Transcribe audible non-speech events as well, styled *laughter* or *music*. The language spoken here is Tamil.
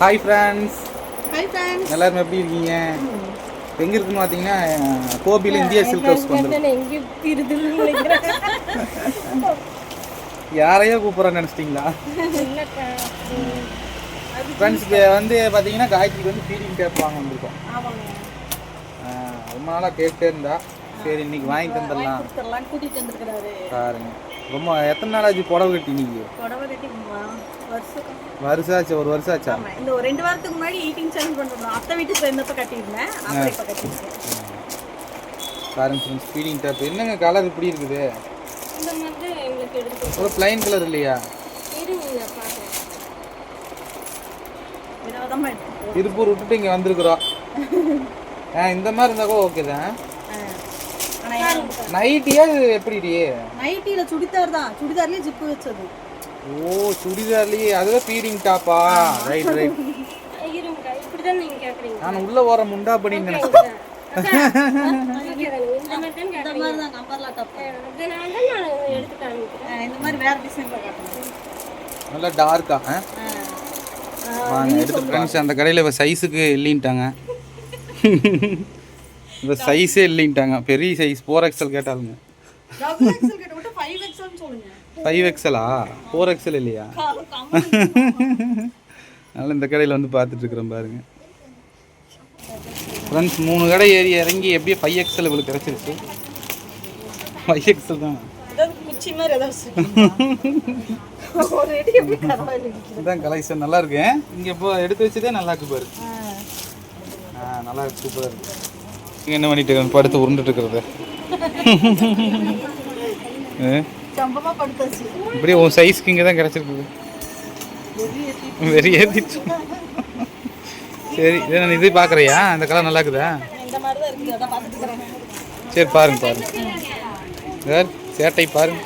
ஹாய் ஃப்ரெண்ட்ஸ் ஹாய் ஃப்ரெண்ட்ஸ் எல்லாரும் எப்படி இருக்கீங்க? எங்கே இருக்குன்னு பார்த்தீங்கன்னா கோபியில் இந்தியா சில்க் ஹவுஸ் வந்துருக்கு. யாரையோ கூப்பிட்றேன்னு நினச்சிட்டிங்களா? இல்லைக்கா ஃப்ரெண்ட்ஸ் வந்து பார்த்தீங்கன்னா காயத்ரிக்கு வந்து ஃபீடிங் டேப் வாங்க வந்திருக்கோம். ரொம்ப நாளாக கேட்டே இருந்தா. சரி இன்னைக்கு வாங்கி தந்துடலாம் பாருங்க. ரொம்ப எத்தனை நாள் ஆச்சு புடவை கட்டி இன்னைக்கு புடவை கட்டி வருஷம். ஆச்சு ஒரு வருஷம் ஆச்சா இந்த ஒரு ரெண்டு வாரத்துக்கு முன்னாடி ஈட்டிங் சேலஞ்ச் பண்ணிருந்தோம் அத்தை வீட்டுக்கு இருந்தப்ப கட்டியிருந்தேன். அப்புறம் இப்போ கட்டியிருக்கேன். பாருங்க ஃப்ரெண்ட்ஸ் ஃபீடிங் டேப் என்னங்க கலர் இப்படி இருக்குது? இந்த மாதிரி எங்களுக்கு எடுத்து ஒரு பிளைன் கலர் இல்லையா? திருப்பூர் விட்டுட்டு இங்கே வந்திருக்கிறோம். ஆ இந்த மாதிரி இருந்தால் கூட ஓகே தான். நைட்டியா இது எப்படிடி? நைட்டியில் சுடிதார் தான். சுடிதார்லேயே ஜிப்பு வச்சது. ஓ சுடிதார்லயே. அதுவே ஃபீடிங் டாப்பா ரைட் ரைட் இருங்க இப்படி தான் நீங்கள் கேட்குறீங்க நான் உள்ள வர முண்டா பண்ணி நினைச்சேன். இந்த மாதிரி தான் கம்பர்லா டாப் இந்த மாதிரி வேற நல்லா டார்க்கா வாங்க எடுத்து ஃப்ரெண்ட்ஸ் அந்த கடையில் இவ சைஸுக்கு இல்லைன்ட்டாங்க. *laughs* இந்த சைஸே இல்லைன்ட்டாங்க. பெரிய சைஸ் ஃபோர் எக்ஸல் கேட்டாலுங்க ஃபைவ் எக்ஸலா ஃபோர் எக்ஸல் இல்லையா. அதனால் இந்த கடையில் வந்து பார்த்துட்டு இருக்கிறோம் பாருங்க. ஃப்ரெண்ட்ஸ் மூணு கடை ஏறி இறங்கி எப்படியே ஃபைவ் எக்ஸல் இவளுக்கு கிடச்சிருச்சு. ஃபைவ் எக்ஸல் தான். இதுதான் கலெக்ஷன் நல்லா இருக்கு இங்கே இப்போ எடுத்து வச்சதே நல்லா இருக்கு பாரு. ஆ. நல்லா சூப்பராக இருக்கு என்ன பண்ணிட்டு இருக்க படுத்து உருண்டுட்டு இருக்கிறது. *laughs* இப்படியே உன் சைஸ்க்கு இங்கே தான் கிடச்சிருக்குது. வெறி ஏற்றிட்டு சரி இதை நான் இது பார்க்குறியா? அந்த கலர் நல்லா இருக்குதா? சரி பாருங்க பாருங்க. சார். சேட்டை பாருங்க.